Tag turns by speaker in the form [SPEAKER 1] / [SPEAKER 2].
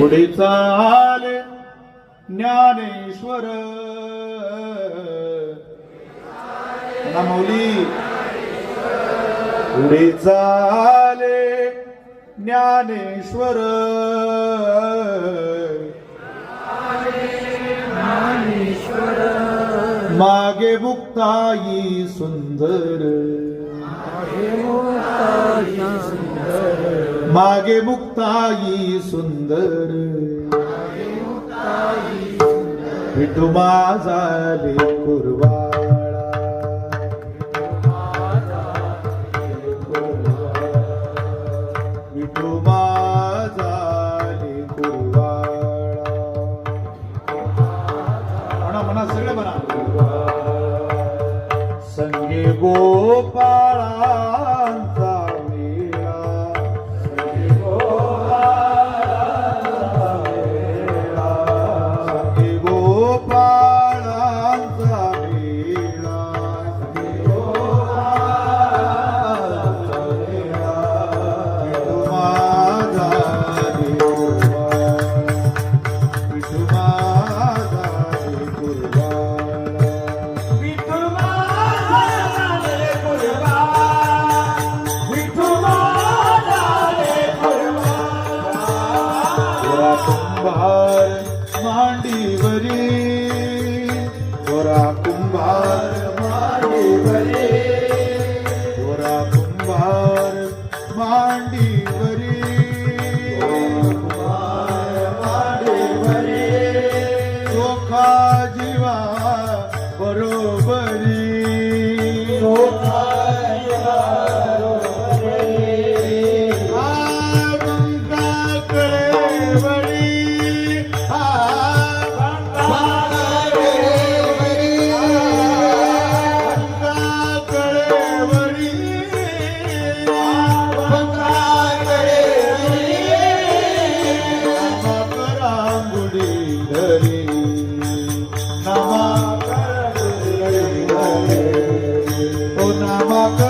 [SPEAKER 1] पुढे चाले ज्ञानेश्वर. ना मौली पुढे चाले ज्ञानेश्वर. मागे मुक्ताई सुंदर. मागे मुक्ताई सुंदर. विठू माझा कुरवाळा গো পাড়া કુંભાર માંડી વરી. ગોરા કુંભાર માંડી વરી. ગોરા કુંભાર માંડી વરી. ચોખા જીવા બરોબરી. ચોખા ও নামা